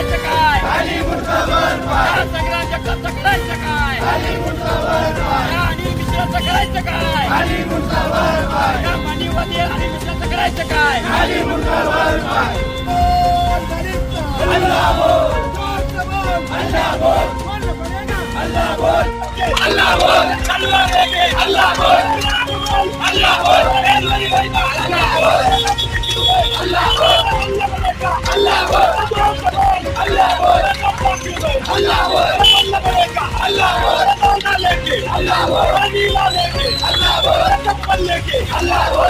करायचं काय या सगळ्यांच्या कसं करायचं काय या अनिल मिश्राचं करायचं काय अल्लाह अल्लाह अल्लाह मिश्राचं करायचं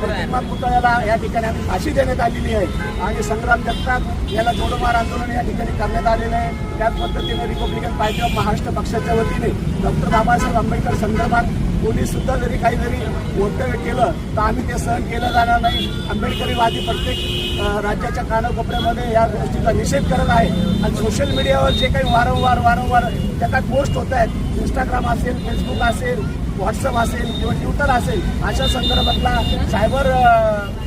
प्रतिमा पुतळ्याला या ठिकाणी आम्ही फाशी देण्यात आलेली आहे. आणि संग्राम जगताप याला जोडमार आंदोलन या ठिकाणी करण्यात आलेलं आहे. त्याच पद्धतीने रिपब्लिकन पार्टी ऑफ महाराष्ट्र पक्षाच्या वतीने डॉक्टर बाबासाहेब आंबेडकर संदर्भात कोणी सुद्धा जरी काही जरी वक्तव्य केलं तर आम्ही ते सहन केलं जाणार नाही. आंबेडकरीवादी प्रत्येक राज्याच्या कानाकोपऱ्यामध्ये या गोष्टीचा निषेध करत आहे. आणि सोशल मीडियावर जे काही वारंवार वारंवार त्या काही पोस्ट होत आहेत. इंस्टाग्राम असेल फेसबुक असेल व्हॉट्सअप असेल किंवा ट्विटर असेल अशा संदर्भातला सायबर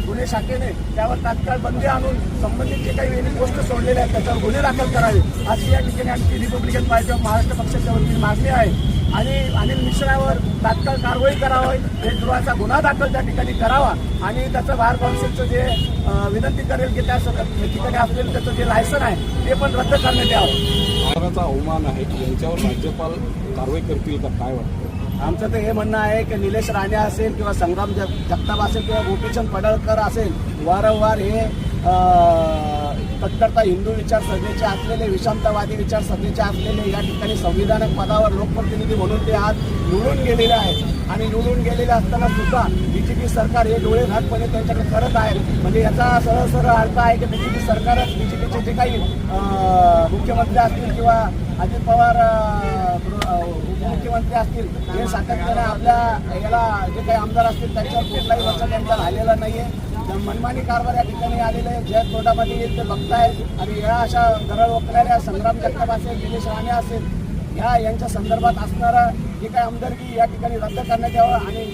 गुन्हे शाखेने त्यावर तात्काळ बंदी आणून संबंधित जे काही वेळी गोष्ट सोडलेल्या आहेत त्याच्यावर गुन्हे दाखल करावे अशी या ठिकाणी आमची रिपब्लिकन पार्टी ऑफ महाराष्ट्र पक्षाच्या वतीने मागणी आहे. आणि अनिल मिश्रावर तात्काळ कारवाई करावी देशद्रोहाचा गुन्हा दाखल त्या ठिकाणी करावा आणि त्याचं बार कौन्सिलचं जे विनंती करेल की त्या ठिकाणी असलेलं त्याचं जे लायसन आहे ते पण रद्द करण्यात यावं. महाराचा अवमान आहे यांच्यावर राज्यपाल कारवाई करतील का? काय वाटतं? आमचं तर हे म्हणणं आहे की निलेश राणे असेल किंवा संग्राम जग जगताप असेल किंवा गोपीचंद पडळकर असेल वारंवार हे कट्टरता हिंदू विचारसरणीचे असलेले विषमतावादी विचारसरणीचे असलेले या ठिकाणी संविधानक पदावर लोकप्रतिनिधी म्हणून ते आज निवडून गेलेले आहेत. आणि निवडून गेलेले असताना सुद्धा पी सरकार हे डोळे घाटपणे त्यांच्याकडे करत आहे. म्हणजे याचा सरळ सरळ अर्थ आहे की बी जी पी सरकारच बी जे पीचे जे काही मुख्यमंत्री असतील किंवा अजित पवार मंत्री असतील हे सातत्याने आपल्या याला जे काही आमदार असतील त्यांच्यावर कुठलाही वर्ष त्यांचा राहिलेला नाही आहे मनमानी कारभार या ठिकाणी आलेले आहे. जय कोर्टामध्ये येईल ते बघतायत. आणि या अशा गरळ ओकणाऱ्या संग्राम जगताप असेल दिनेश राणे असेल ह्या यांच्या संदर्भात असणारा जे काही आमदारकी या ठिकाणी रद्द करण्यात यावं आणि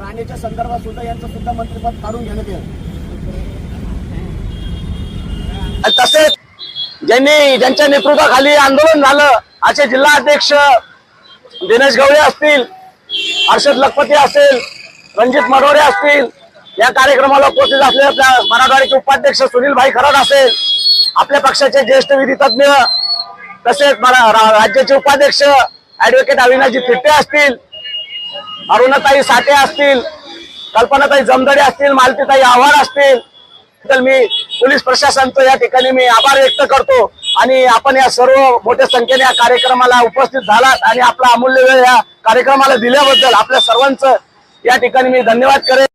राणेच्या संदर्भात सुद्धा यांचं सुद्धा मंत्रिपद काढून घेण्यात यावं. तसेच ज्यांनी ज्यांच्या नेतृत्वाखाली आंदोलन झालं असे जिल्हा अध्यक्ष दिनेश गवळे असतील हर्षद लखपती असेल रणजित मडोरे असतील या कार्यक्रमाला उपस्थित असलेले आपल्या मराठवाड्याचे उपाध्यक्ष सुनील भाई खरात असेल आपल्या पक्षाचे ज्येष्ठ विधी तज्ज्ञ तसेच रा- राज्याचे उपाध्यक्ष ऍडव्होकेट अविनाशजी थिट्टे असतील अरुणाताई साठे असतील कल्पनाताई जमदडे असतील मालतीताई आव्हाड असतील तर मी पोलीस प्रशासनचं या ठिकाणी मी आभार व्यक्त करतो. आणि आपण या सर्व मोठ्या संख्येने या कार्यक्रमाला उपस्थित झालात आणि आपला अमूल्य वेळ या कार्यक्रमाला दिल्याबद्दल आपल्या सर्वांचं या ठिकाणी मी धन्यवाद करेन.